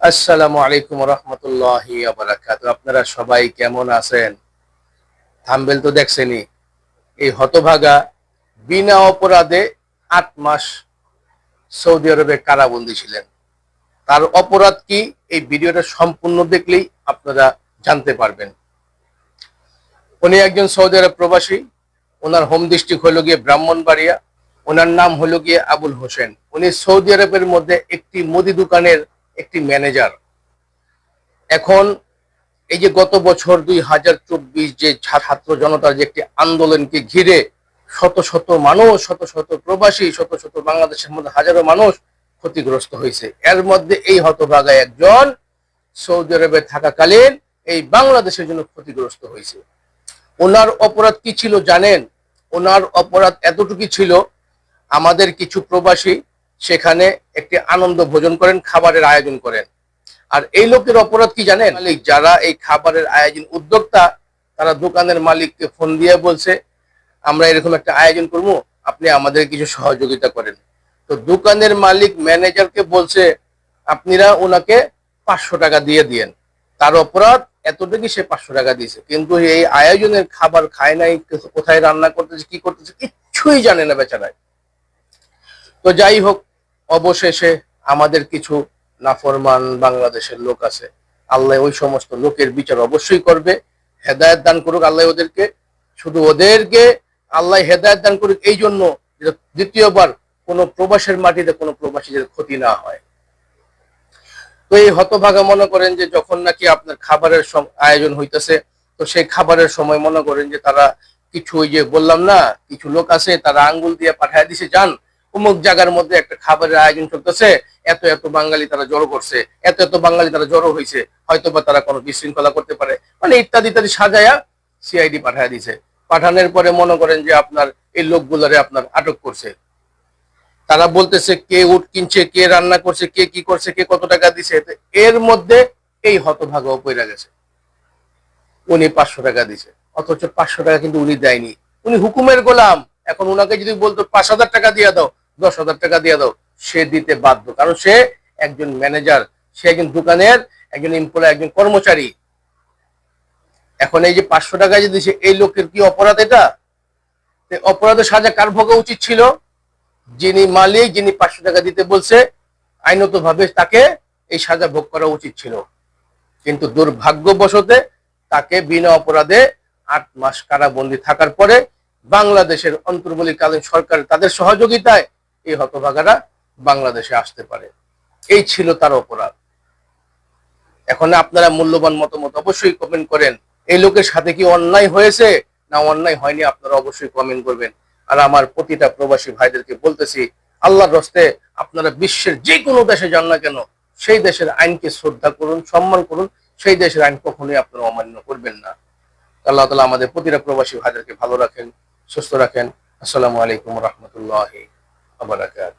আসসালামু আলাইকুম রহমতুল্লাহি আপনারা সবাই কেমন আছেন? থাম্বেল তো দেখছেনই। এই হতভাগা, বিনা অপরাধে আট মাস সৌদি আরবে কারাবন্দী ছিলেন। তার অপরাধ কি? এই ভিডিওটা সম্পূর্ণ দেখলেই আপনারা জানতে পারবেন। উনি একজন সৌদি আরব প্রবাসী। ওনার হোম ডিস্ট্রিক্ট হলো গিয়ে ব্রাহ্মণবাড়িয়া। ওনার নাম হলো গিয়ে আবুল হোসেন। উনি সৌদি আরবের মধ্যে একটি মুদি দোকানের একটি ম্যানেজার এখন এই যে গত বছর দুই হাজার চব্বিশ যে ছাত্র জনতার যে একটি আন্দোলনকে ঘিরে শত শত মানুষ, শত শত প্রবাসী, শত শত বাংলাদেশের মধ্যে হাজারো মানুষ ক্ষতিগ্রস্ত হয়েছে। এর মধ্যে এই হতভাগা একজন সৌদি আরবে থাকাকালীন এই বাংলাদেশের জন্য ক্ষতিগ্রস্ত হয়েছে। ওনার অপরাধ কি ছিল জানেন? ওনার অপরাধ এতটুকু ছিল, আমাদের কিছু প্রবাসী সেখানে একটি আনন্দ ভোজন করেন, খাবারের আয়োজন করেন। আর এই লোকের অপরাধ কি জানেন? মালিক, যারা এই খাবারের আয়োজন উদ্যোক্তা, তারা দোকানের মালিককে ফোন দিয়ে বলছে, আমরা এরকম একটা আয়োজন করব, আপনি আমাদের কিছু সহযোগিতা করেন। তো দোকানের মালিক ম্যানেজারকে বলছে, আপনারা ওনাকে পাঁচশো টাকা দিয়ে দিয়েন। তার অপরাধ এতটুকু সে পাঁচশো টাকা দিয়েছে। কিন্তু এই আয়োজনের খাবার খায় নাই, কোথায় রান্না করতেছে, কি করতেছে, কিচ্ছুই জানে না বেচারায়। তো যাই হোক অবশেষে আমাদের কিছু নাফরমান বাংলাদেশের লোক আছে। আল্লাহ ওই সমস্ত লোকের বিচার অবশ্যই করবে, হেদায়ত দান করুক আল্লাহ ওদেরকে। শুধু ওদেরকে আল্লাহ হেদায়ত দান করুক, এই জন্য দ্বিতীয়বার কোনো প্রবাসের মাটিতে কোনো প্রবাসীদের ক্ষতি না হয়। তো এই হতভাগা মনে করেন যে যখন নাকি আপনার খাবারের আয়োজন হইতেছে, তো সেই খাবারের সময় মনে করেন যে তারা কিছু ওই যে বললাম না, কিছু লোক আছে, তারা আঙ্গুল দিয়ে পাঠায় দিছে, যান অমুক জায়গার মধ্যে একটা খাবারের আয়োজন করতেছে এত এত বাঙালি তারা জড়ো করছে, এত এত বাঙালি তারা জড়ো হয়েছে হয়তো বা তারা কোনো বিশৃঙ্খলা করতে পারে। মানে ইত্যাদি ইত্যাদি সাজায়া সিআইডি পাঠায় দিছে। পাঠানোর পরে মনে করেন যে আপনার এই লোকগুলারে আপনার আটক করছে। তারা বলতেছে কে উট কিনছে, কে রান্না করছে, কে কি করছে, কে কত টাকা দিছে এর মধ্যে এই হতভাগাও পড়ে গেছে। উনি পাঁচশো টাকা দিছে। অথচ পাঁচশো টাকা কিন্তু উনি দেয়নি। উনি হুকুমের গোলাম। এখন উনাকে যদি বলতো পাঁচ হাজার টাকা দিয়ে দাও দশ হাজার টাকা দিয়ে দাও, সে দিতে বাধ্য। কারণ সে একজন ম্যানেজার সে একজন দোকানের, একজন এমপ্লয় একজন কর্মচারী। এখন এই যে পাঁচশো টাকা যে দিছে, এই লোকের কি অপরাধ এটা? অপরাধের সাজা কার ভোগা উচিত ছিল? যিনি মালিক, যিনি পাঁচশো টাকা দিতে বলছে আইনত ভাবে তাকে এই সাজা ভোগ করা উচিত ছিল। কিন্তু দুর্ভাগ্যবশতে তাকে বিনা অপরাধে আট মাস কারাবন্দী থাকার পরে বাংলাদেশের অন্তর্বলীকালীন সরকার তাদের সহযোগিতায় এই হতভাগারা বাংলাদেশে আসতে পারে। এই ছিল তার অপরাধ। এখন আপনারা মূল্যবান মতামত অবশ্যই কমেন্ট করেন। এই লোকের সাথে কি অন্যায় হয়েছে? না, অন্যায় হয়নি, আপনারা অবশ্যই কমেন্ট করবেন। আর আমার প্রতিটা প্রবাসী ভাইদেরকে বলতেছি, আল্লাহর রস্তে আপনারা বিশ্বের যে কোনো দেশে যান না কেন, সেই দেশের আইনকে শ্রদ্ধা করুন, সম্মান করুন, সেই দেশের আইন কখনোই আপনারা অমান্য করবেন না। আল্লাহ তালা আমাদের প্রতিটা প্রবাসী ভাইদেরকে ভালো রাখেন, সুস্থ রাখেন। আসসালামু আলাইকুম রহমতুল্লাহ। আবরাকাত